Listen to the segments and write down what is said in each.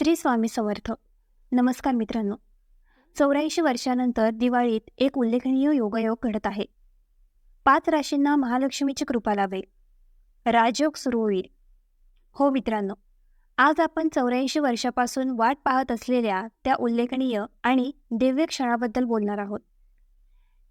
श्री स्वामी समर्थ. नमस्कार मित्रांनो. चौऱ्याऐंशी वर्षानंतर दिवाळीत एक उल्लेखनीय योगायोग घडत आहे. पाच राशींना महालक्ष्मीची कृपा लाभेल. राजयोग सुरू होईल. हो मित्रांनो आज आपण चौऱ्याऐंशी वर्षापासून वाट पाहत असलेल्या त्या उल्लेखनीय आणि दिव्य क्षणाबद्दल बोलणार आहोत.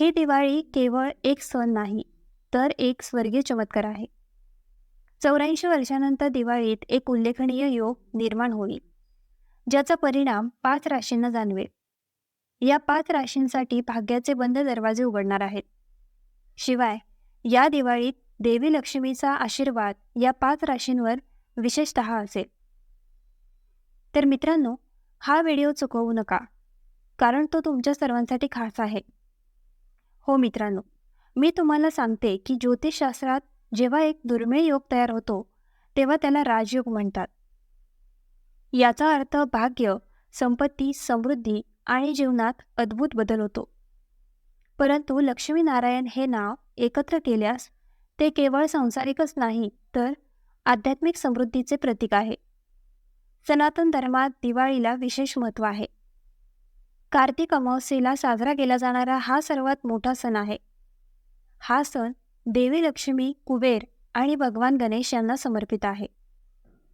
ही दिवाळी केवळ एक सण नाही तर एक स्वर्गीय चमत्कार आहे. चौऱ्याऐंशी वर्षानंतर दिवाळीत एक उल्लेखनीय योग निर्माण होईल. ज्याचा परिणाम पाच राशींना जाणवेल. या पाच राशींसाठी भाग्याचे बंद दरवाजे उघडणार आहेत. शिवाय या दिवाळीत देवी लक्ष्मीचा आशीर्वाद या पाच राशींवर विशेषतः असेल. तर मित्रांनो हा व्हिडिओ चुकवू नका कारण तो तुमच्या सर्वांसाठी खास आहे. हो मित्रांनो मी तुम्हाला सांगते की ज्योतिषशास्त्रात जेव्हा एक दुर्मिळ योग तयार होतो तेव्हा त्याला राजयोग म्हणतात. याचा अर्थ भाग्य संपत्ती समृद्धी आणि जीवनात अद्भुत बदल होतो. परंतु लक्ष्मीनारायण हे नाव एकत्र केल्यास ते केवळ सांसारिकच नाही तर आध्यात्मिक समृद्धीचे प्रतीक आहे. सनातन धर्मात दिवाळीला विशेष महत्त्व आहे. कार्तिक अमावस्येला साजरा केला जाणारा हा सर्वात मोठा सण आहे. हा सण देवी लक्ष्मी कुबेर आणि भगवान गणेश यांना समर्पित आहे.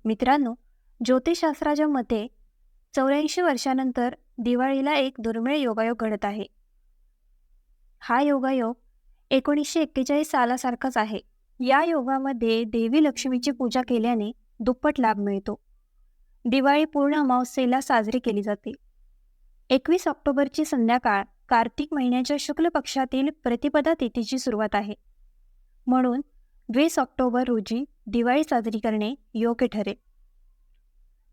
मित्रांनो ज्योतिषशास्त्राच्या मते चौऱ्याऐंशी वर्षानंतर दिवाळीला एक दुर्मिळ योगायोग घडत आहे. हा योगायोग एकोणीसशे एक्केचाळीस सालासारखाच आहे. या योगामध्ये देवी लक्ष्मीची पूजा केल्याने दुप्पट लाभ मिळतो. दिवाळी पूर्ण अमावस्येला साजरी केली जाते. एकवीस ऑक्टोबरची संध्याकाळ कार्तिक महिन्याच्या शुक्ल पक्षातील प्रतिपदा तिथीची सुरुवात आहे. म्हणून वीस ऑक्टोबर रोजी दिवाळी साजरी करणे योग्य ठरेल.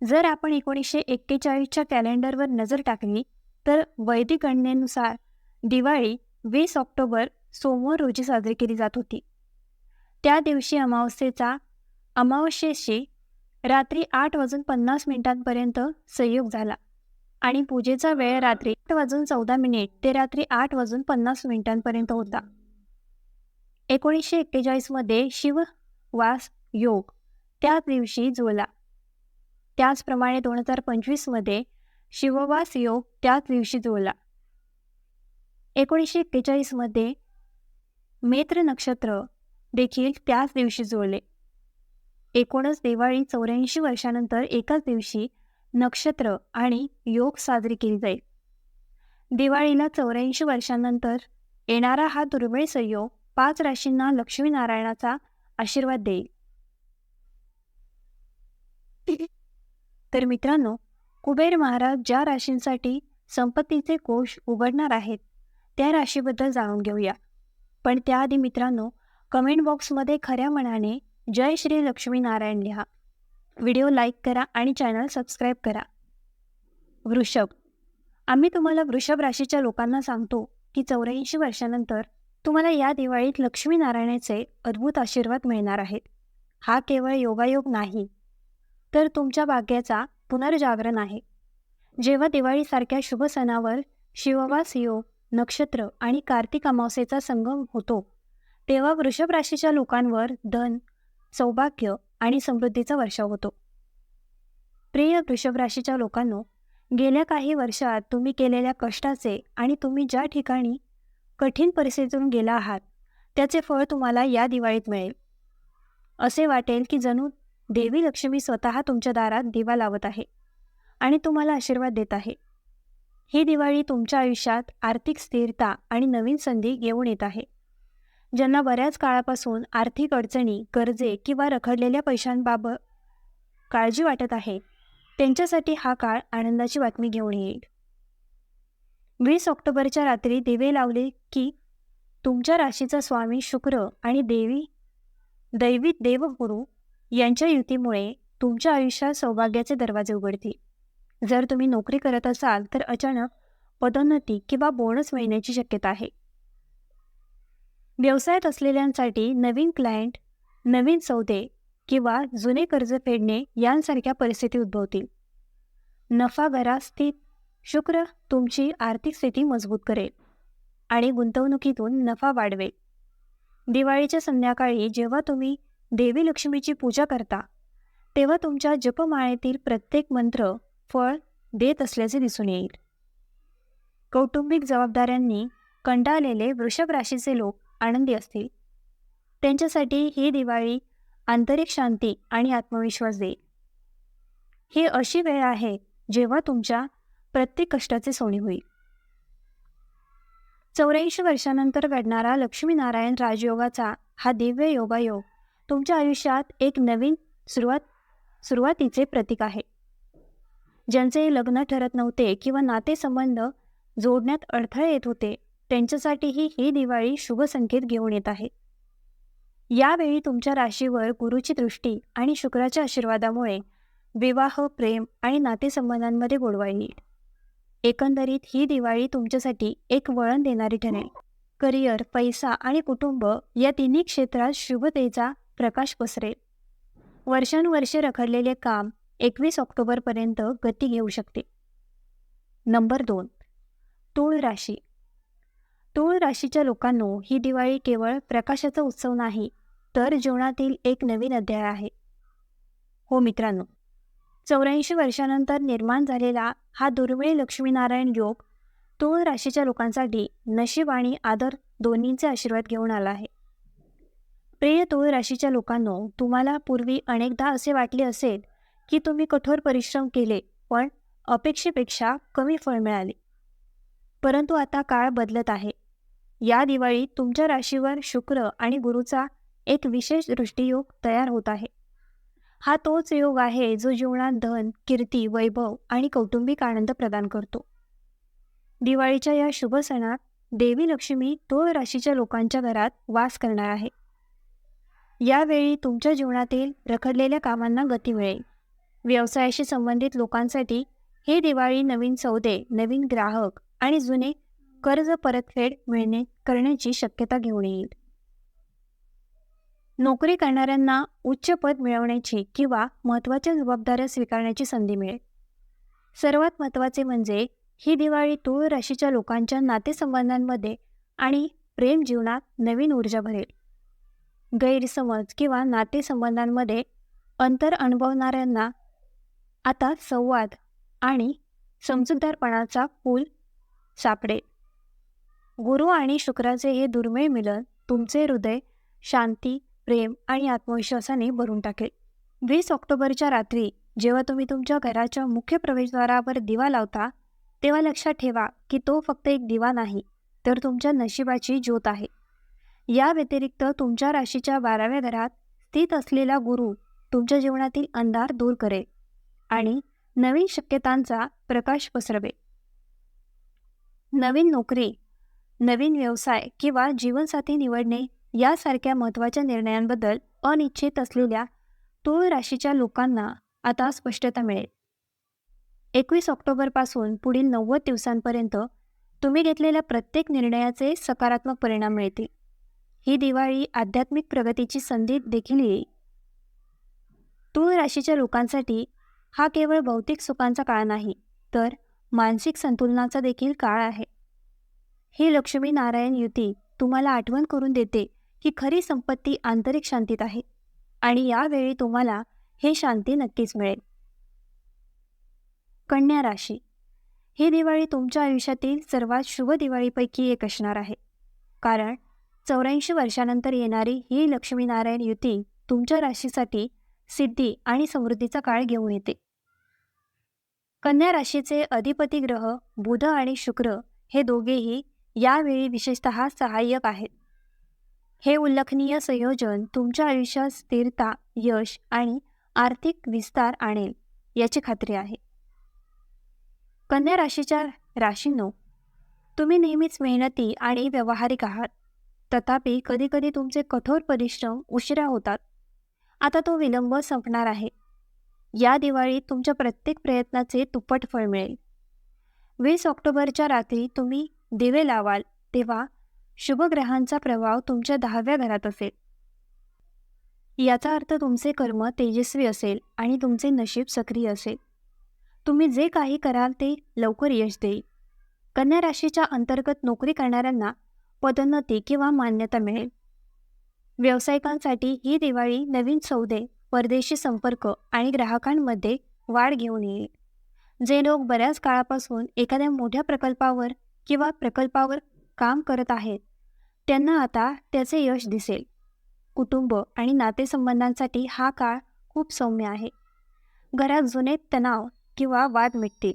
जर आपण एकोणीसशे एक्केचाळीसच्या कॅलेंडरवर नजर टाकली तर वैदिक गणनेनुसार दिवाळी वीस ऑक्टोबर सोमवार रोजी साजरी केली जात होती. त्या दिवशी अमावस्येचा अमावस्येशी रात्री आठ वाजून पन्नास मिनिटांपर्यंत संयोग झाला आणि पूजेचा वेळ रात्री आठ वाजून चौदा मिनिट ते रात्री आठ वाजून पन्नास मिनिटांपर्यंत होता. एकोणीसशे एक्केचाळीसमध्ये शिव वास योग त्या दिवशी जुळला. त्याचप्रमाणे दोन हजार पंचवीसमध्ये शिववास योग त्याच दिवशी जुळला. एकोणीसशे एक्केचाळीसमध्ये मेत्र नक्षत्र देखील त्याच दिवशी जुळले. एकूणच दिवाळी चौऱ्याऐंशी वर्षानंतर एकाच दिवशी नक्षत्र आणि योग साजरी केली जाईल. दिवाळीला चौऱ्याऐंशी वर्षांनंतर येणारा हा दुर्मिळ संयोग पाच राशींना लक्ष्मीनारायणाचा आशीर्वाद देईल. तर मित्रांनो कुबेर महाराज ज्या राशींसाठी संपत्तीचे कोश उघडणार आहेत त्या राशीबद्दल जाणून घेऊया. पण त्याआधी मित्रांनो कमेंट बॉक्समध्ये खऱ्या मनाने जय श्री लक्ष्मीनारायण लिहा. व्हिडिओ लाईक करा आणि चॅनल सबस्क्राईब करा. वृषभ आम्ही तुम्हाला वृषभ राशीच्या लोकांना सांगतो की चौऱ्याऐंशी वर्षानंतर तुम्हाला या दिवाळीत लक्ष्मीनारायणाचे अद्भुत आशीर्वाद मिळणार आहेत. हा केवळ योगायोग नाही तर तुमच्या भाग्याचा पुनर्जागरण आहे. जेव्हा दिवाळीसारख्या शुभ सणावर शिववास योग नक्षत्र आणि कार्तिक अमावस्येचा संगम होतो तेव्हा वृषभ राशीच्या लोकांवर धन सौभाग्य आणि समृद्धीचा वर्षाव होतो. प्रिय वृषभ राशीच्या लोकांनो गेल्या काही वर्षात तुम्ही केलेल्या कष्टाचे आणि तुम्ही ज्या ठिकाणी कठीण परिस्थितीतून गेला आहात त्याचे फळ तुम्हाला या दिवाळीत मिळेल. असे वाटेल की जणू देवी लक्ष्मी स्वतः तुमच्या दारात दिवा लावत आहे आणि तुम्हाला आशीर्वाद देत आहे. ही दिवाळी तुमच्या आयुष्यात आर्थिक स्थिरता आणि नवीन संधी घेऊन येत आहे. ज्यांना बऱ्याच काळापासून आर्थिक अडचणी कर्जे किंवा रखडलेल्या पैशांबाबत काळजी वाटत आहे त्यांच्यासाठी हा काळ आनंदाची बातमी घेऊन येईल. वीस ऑक्टोबरच्या रात्री दिवे लावले की तुमच्या राशीचा स्वामी शुक्र आणि देवी दैवी देवगुरू यांच्या युतीमुळे तुमच्या आयुष्यात सौभाग्याचे दरवाजे उघडतील. जर तुम्ही नोकरी करत असाल तर अचानक पदोन्नती किंवा बोनस मिळण्याची शक्यता आहे. व्यवसायात असलेल्यांसाठी नवीन क्लायंट नवीन सौदे किंवा जुने कर्ज फेडणे यांसारख्या परिस्थिती उद्भवतील. नफा घरा स्थित शुक्र तुमची आर्थिक स्थिती मजबूत करेल आणि गुंतवणुकीतून नफा वाढवेल. दिवाळीच्या संध्याकाळी जेव्हा तुम्ही देवी लक्ष्मीची पूजा करता. तेव्हा तुमच्या जपमाळेतील प्रत्येक मंत्र फळ देत असल्याचे दिसून येईल. कौटुंबिक जबाबदाऱ्यांनी कंटाळलेले वृषभ राशीचे लोक आनंदी असतील. त्यांच्यासाठी ही दिवाळी आंतरिक शांती आणि आत्मविश्वास देईल ही अशी वेळ आहे जेव्हा तुमच्या प्रत्येक कष्टाचे सोने होईल. चौऱ्याऐंशी वर्षानंतर घडणारा लक्ष्मीनारायण राजयोगाचा हा दिव्य योगायोग तुमच्या आयुष्यात एक नवीन सुरुवात सुरुवातीचे प्रतीक आहे. ज्यांचे लग्न ठरत नव्हते किंवा नातेसंबंध जोडण्यात अडथळे येत होते त्यांच्यासाठीही ही दिवाळी शुभ संकेत घेऊन येत आहे. यावेळी तुमच्या राशीवर गुरुची दृष्टी आणि शुक्राच्या आशीर्वादामुळे विवाह प्रेम आणि नातेसंबंधांमध्ये गोडवा येईल. एकंदरीत ही दिवाळी तुमच्यासाठी एक वळण देणारी ठरेल. करिअर पैसा आणि कुटुंब या तिन्ही क्षेत्रात शुभतेचा प्रकाश पसरेल वर्षानुवर्षे रखडलेले काम एकवीस ऑक्टोबरपर्यंत गती घेऊ शकते. नंबर दोन. तूळ राशी. तूळ राशीच्या लोकांनो ही दिवाळी केवळ प्रकाशाचा उत्सव नाही तर जीवनातील एक नवीन अध्याय आहे. हो मित्रांनो चौऱ्याऐंशी वर्षानंतर निर्माण झालेला हा दुर्मिळ लक्ष्मीनारायण योग तूळ राशीच्या लोकांसाठी नशीब आणि आदर दोन्हींचे आशीर्वाद घेऊन आला आहे. प्रिय तूळ राशीच्या लोकांनो तुम्हाला पूर्वी अनेकदा असे वाटले असेल की तुम्ही कठोर परिश्रम केले पण अपेक्षेपेक्षा कमी फळ मिळाले. परंतु आता काळ बदलत आहे. या दिवाळीत तुमच्या राशीवर शुक्र आणि गुरुचा एक विशेष दृष्टियोग तयार होत आहे. हा तोच योग आहे जो जीवनात धन कीर्ती वैभव आणि कौटुंबिक आनंद प्रदान करतो. दिवाळीच्या या शुभ सणात देवी लक्ष्मी तोळ राशीच्या लोकांच्या घरात वास करणार आहे. यावेळी तुमच्या जीवनातील रखडलेल्या कामांना गती मिळेल. व्यवसायाशी संबंधित लोकांसाठी हे दिवाळी नवीन सौदे नवीन ग्राहक आणि जुने कर्ज परतफेड मिळणे करण्याची शक्यता घेऊन येईल. नोकरी करणाऱ्यांना उच्च पद मिळवण्याची किंवा महत्त्वाच्या जबाबदाऱ्या स्वीकारण्याची संधी मिळेल. सर्वात महत्त्वाचे म्हणजे ही दिवाळी तूळ राशीच्या लोकांच्या नातेसंबंधांमध्ये आणि प्रेम जीवनात नवीन ऊर्जा भरेल. गैरसमज किंवा नातेसंबंधांमध्ये अंतर अनुभवणाऱ्यांना आता संवाद आणि समजूतदारपणाचा पूल सापडेल. गुरु आणि शुक्राचे हे दुर्मिळ मिलन तुमचे हृदय शांती प्रेम आणि आत्मविश्वासाने भरून टाकेल. वीस ऑक्टोबरच्या रात्री जेव्हा तुम्ही तुमच्या घराच्या मुख्य प्रवेशद्वारावर दिवा लावता तेव्हा लक्षात ठेवा की तो फक्त एक दिवा नाही तर तुमच्या नशिबाची ज्योत आहे. या व्यतिरिक्त तुमच्या राशीच्या बाराव्या घरात स्थित असलेला गुरु तुमच्या जीवनातील अंधार दूर करेल आणि नवीन शक्यतांचा प्रकाश पसरवे नवीन नोकरी नवीन व्यवसाय किंवा जीवनसाथी निवडणे यासारख्या महत्त्वाच्या निर्णयांबद्दल अनिश्चित असलेल्या तूळ राशीच्या लोकांना आता स्पष्टता मिळेल. एकवीस ऑक्टोबरपासून पुढील नव्वद दिवसांपर्यंत तुम्ही घेतलेल्या प्रत्येक निर्णयाचे सकारात्मक परिणाम मिळतील. ही दिवाळी आध्यात्मिक प्रगतीची संधी देखील येईल. तूळ राशीच्या लोकांसाठी हा केवळ भौतिक सुखांचा काळ नाही तर मानसिक संतुलनाचा देखील काळ आहे. ही लक्ष्मी नारायण युती तुम्हाला आठवण करून देते की खरी संपत्ती आंतरिक शांतीत आहे आणि यावेळी तुम्हाला हे शांती नक्कीच मिळेल. कन्या राशी. ही दिवाळी तुमच्या आयुष्यातील सर्वात शुभ दिवाळीपैकी एक असणार आहे. कारण चौऱ्याऐंशी वर्षानंतर येणारी ही लक्ष्मीनारायण युती तुमच्या राशीसाठी सिद्धी आणि समृद्धीचा काळ घेऊन येते. कन्या राशीचे अधिपती ग्रह बुध आणि शुक्र हे दोघेही यावेळी विशेषतः सहाय्यक आहेत. हे उल्लेखनीय संयोजन तुमच्या आयुष्यात स्थिरता यश आणि आर्थिक विस्तार आणेल याची खात्री आहे. कन्या राशीच्या राशींनो तुम्ही नेहमीच मेहनती आणि व्यावहारिक आहात. तथापि कधीकधी तुमचे कठोर परिश्रम उशिरा होतात. आता तो विलंब संपणार आहे. या दिवाळीत तुमच्या प्रत्येक प्रयत्नाचे तुप्पट फळ मिळेल. वीस ऑक्टोबरच्या रात्री तुम्ही दिवे लावाल तेव्हा शुभग्रहांचा प्रभाव तुमच्या दहाव्या घरात असेल. याचा अर्थ तुमचे कर्म तेजस्वी असेल आणि तुमचे नशीब सक्रिय असेल. तुम्ही जे काही कराल ते लवकर यश देईल. कन्या राशीच्या अंतर्गत नोकरी करणाऱ्यांना पदोन्नती किंवा मान्यता मिळेल. व्यावसायिकांसाठी ही दिवाळी नवीन सौदे परदेशी संपर्क आणि ग्राहकांमध्ये वाढ घेऊन येईल. जे लोक बऱ्याच काळापासून एखाद्या मोठ्या प्रकल्पावर किंवा प्रकल्पावर काम करत आहेत त्यांना आता त्याचे यश दिसेल. कुटुंब आणि नातेसंबंधांसाठी हा काळ खूप सौम्य आहे. घरात जुने तणाव किंवा वाद मिटतील.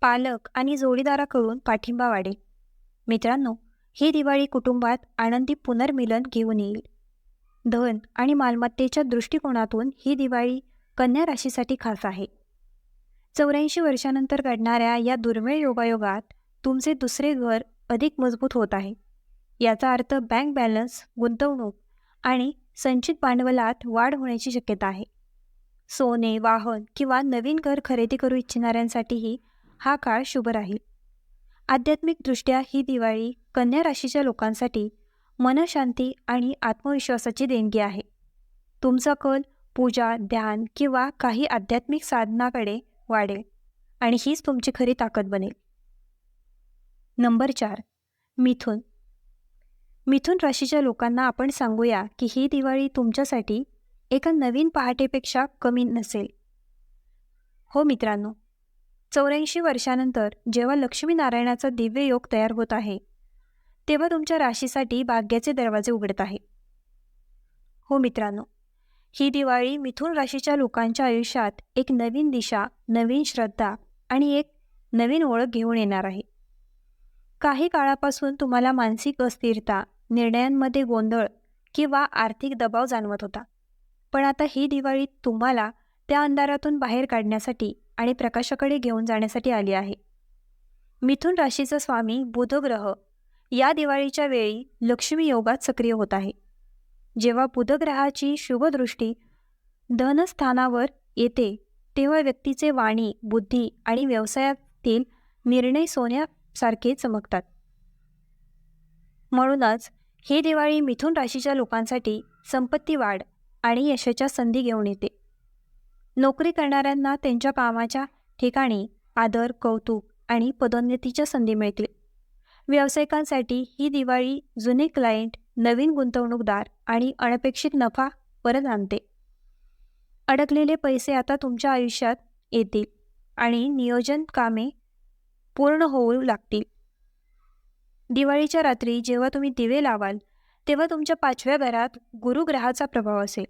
पालक आणि जोडीदाराकडून पाठिंबा वाढेल. मित्रांनो ही दिवाळी कुटुंबात आनंदी पुनर्मिलन घेऊन येईल. धन आणि मालमत्तेच्या दृष्टिकोनातून ही दिवाळी कन्या राशीसाठी खास आहे. चौऱ्याऐंशी वर्षानंतर घडणाऱ्या या दुर्मिळ योगायोगात तुमचे दुसरे घर अधिक मजबूत होत आहे. याचा अर्थ बँक बॅलन्स गुंतवणूक आणि संचित भांडवलात वाढ होण्याची शक्यता आहे. सोने वाहन किंवा नवीन घर खरेदी करू इच्छिणाऱ्यांसाठीही हा काळ शुभ राहील. आध्यात्मिकदृष्ट्या ही दिवाळी कन्या राशीच्या लोकांसाठी मनशांती आणि आत्मविश्वासाची देणगी आहे. तुमचा कल पूजा ध्यान किंवा काही आध्यात्मिक साधनाकडे वाढेल आणि हीच तुमची खरी ताकद बनेल. नंबर चार. मिथुन. मिथुन राशीच्या लोकांना आपण सांगूया की ही दिवाळी तुमच्यासाठी एका नवीन पहाटेपेक्षा कमी नसेल. हो मित्रांनो चौऱ्याऐंशी वर्षानंतर जेव्हा लक्ष्मीनारायणाचा दिव्य योग तयार होत आहे तेव्हा तुमच्या राशीसाठी भाग्याचे दरवाजे उघडत आहे. हो मित्रांनो ही दिवाळी मिथुन राशीच्या लोकांच्या आयुष्यात एक नवीन दिशा नवीन श्रद्धा आणि एक नवीन ओळख घेऊन येणार आहे. काही काळापासून तुम्हाला मानसिक अस्थिरता निर्णयांमध्ये गोंधळ किंवा आर्थिक दबाव जाणवत होता. पण आता ही दिवाळी तुम्हाला त्या अंधारातून बाहेर काढण्यासाठी आणि प्रकाशाकडे घेऊन जाण्यासाठी आली आहे. मिथुन राशीचा स्वामी बुधग्रह या दिवाळीच्या वेळी लक्ष्मी योगात सक्रिय होत आहे. जेव्हा बुधग्रहाची शुभदृष्टी धनस्थानावर येते तेव्हा व्यक्तीचे वाणी बुद्धी आणि व्यवसायातील निर्णय सोन्यासारखे चमकतात. म्हणूनच ही दिवाळी मिथुन राशीच्या लोकांसाठी संपत्ती वाढ आणि यशाच्या संधी घेऊन येते. नोकरी करणाऱ्यांना त्यांच्या कामाच्या ठिकाणी आदर कौतुक आणि पदोन्नतीच्या संधी मिळतील. व्यावसायिकांसाठी ही दिवाळी जुने क्लायंट नवीन गुंतवणूकदार आणि अनपेक्षित नफा परत आणते. अडकलेले पैसे आता तुमच्या आयुष्यात येतील आणि नियोजन कामे पूर्ण होऊ लागतील. दिवाळीच्या रात्री जेव्हा तुम्ही दिवे लावाल तेव्हा तुमच्या पाचव्या घरात गुरुग्रहाचा प्रभाव असेल.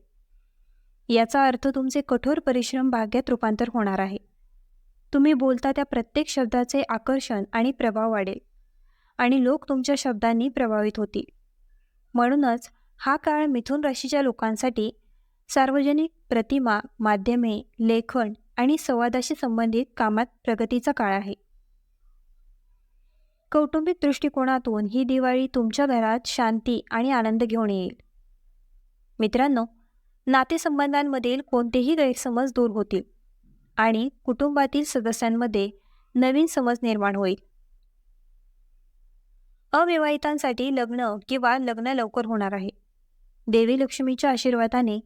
याचा अर्थ तुमचे कठोर परिश्रम भाग्यात रूपांतर होणार आहे. तुम्ही बोलता त्या प्रत्येक शब्दाचे आकर्षण आणि प्रभाव वाढेल. आणि लोक तुमच्या शब्दांनी प्रभावित होतील. म्हणूनच हा काळ मिथुन राशीच्या लोकांसाठी सार्वजनिक प्रतिमा माध्यमे लेखन आणि संवादाशी संबंधित कामात प्रगतीचा काळ आहे. कौटुंबिक दृष्टिकोनातून ही दिवाळी तुमच्या घरात शांती आणि आनंद घेऊन येईल. मित्रांनो नातेसंबंधांमधील कोणतेही गैरसमज दूर होतील आणि कुटुंबातील सदस्यांमध्ये नवीन समज निर्माण होईल. अविवाहितांसाठी लग्न किंवा लग्न लवकर होणार आहे. देवी लक्ष्मीच्या आशीर्वादाने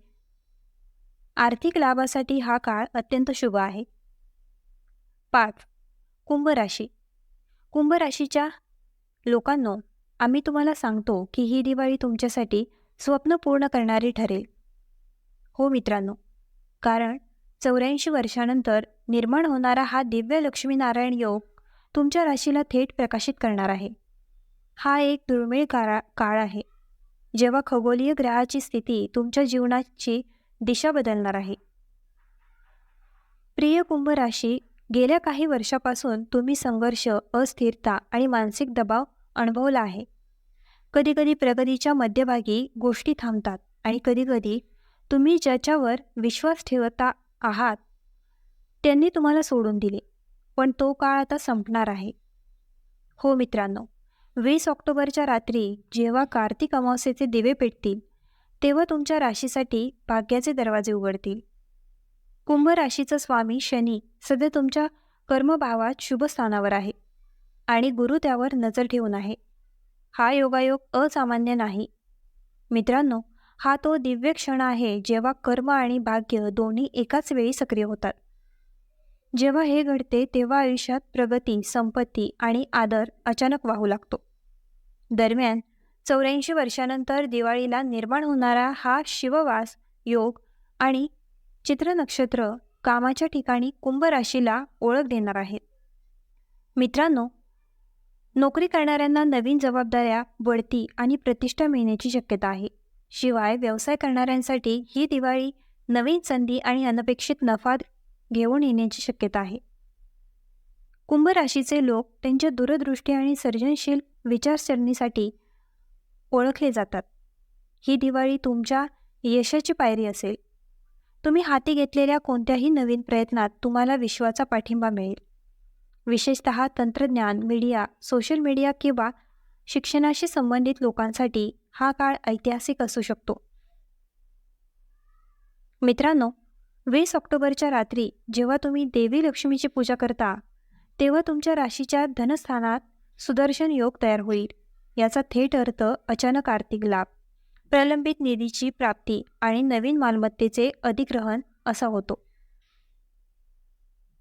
आर्थिक लाभासाठी हा काळ अत्यंत शुभ आहे. पाच कुंभ राशी कुंभ राशीच्या लोकांनो आम्ही तुम्हाला सांगतो की ही दिवाळी तुमच्यासाठी स्वप्न पूर्ण करणारी ठरेल. हो मित्रांनो. कारण चौऱ्याऐंशी वर्षानंतर निर्माण होणारा हा दिव्य लक्ष्मीनारायण योग तुमच्या राशीला थेट प्रकाशित करणार आहे. हा एक दुर्मिळ काळा काळ आहे. जेव्हा खगोलीय ग्रहाची स्थिती तुमच्या जीवनाची दिशा बदलणार आहे. प्रिय कुंभ राशी गेल्या काही वर्षापासून तुम्ही संघर्ष अस्थिरता आणि मानसिक दबाव अनुभवला आहे. कधीकधी प्रगतीच्या मध्यभागी गोष्टी थांबतात आणि कधीकधी तुम्ही ज्याच्यावर विश्वास ठेवता आहात त्यांनी तुम्हाला सोडून दिले पण तो काळ आता संपणार आहे. हो मित्रांनो वीस ऑक्टोबरच्या रात्री जेव्हा कार्तिक अमावस्येचे दिवे पेटतील तेव्हा तुमच्या राशीसाठी भाग्याचे दरवाजे उघडतील. कुंभ राशीचा स्वामी शनी सध्या तुमच्या कर्मभावात शुभस्थानावर आहे आणि गुरु त्यावर नजर ठेवून आहे. हा योगायोग असामान्य नाही. मित्रांनो हा तो दिव्य क्षण आहे जेव्हा कर्म आणि भाग्य दोन्ही एकाच वेळी सक्रिय होतात. जेव्हा हे घडते तेव्हा आयुष्यात प्रगती संपत्ती आणि आदर अचानक वाहू लागतो. दरम्यान चौऱ्याऐंशी वर्षानंतर दिवाळीला निर्माण होणारा हा शिववास योग आणि चित्र नक्षत्र कामाच्या ठिकाणी कुंभ राशीला ओळख देणार आहेत. मित्रांनो नोकरी करणाऱ्यांना नवीन जबाबदाऱ्या बढती आणि प्रतिष्ठा मिळण्याची शक्यता आहे. शिवाय व्यवसाय करणाऱ्यांसाठी ही दिवाळी नवीन संधी आणि अनपेक्षित नफा घेऊन येण्याची शक्यता आहे. कुंभ राशीचे लोक त्यांच्या दूरदृष्टी आणि सर्जनशील विचारसरणीसाठी ओळखले जातात. ही दिवाळी तुमच्या यशाची पायरी असेल. तुम्ही हाती घेतलेल्या कोणत्याही नवीन प्रयत्नात तुम्हाला विश्वाचा पाठिंबा मिळेल. विशेषत तंत्रज्ञान मीडिया सोशल मीडिया किंवा शिक्षणाशी संबंधित लोकांसाठी हा काळ ऐतिहासिक असू शकतो. मित्रांनो वीस ऑक्टोबरच्या रात्री जेव्हा तुम्ही देवी लक्ष्मीची पूजा करता तेव्हा तुमच्या राशीच्या धनस्थानात सुदर्शन योग तयार होईल. याचा थेट अर्थ अचानक आर्थिक लाभ प्रलंबित निधीची प्राप्ती आणि नवीन मालमत्तेचे अधिग्रहण असा होतो.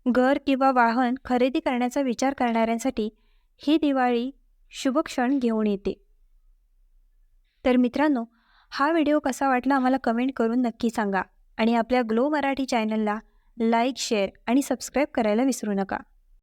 घर किंवा वाहन खरेदी करण्याचा विचार करणाऱ्यांसाठी ही दिवाळी शुभक्षण घेऊन येते. तर मित्रांनो हा व्हिडिओ कसा वाटला आम्हाला कमेंट करून नक्की सांगा आणि आपल्या ग्लो मराठी चॅनलला लाईक शेअर आणि सबस्क्राईब करायला विसरू नका.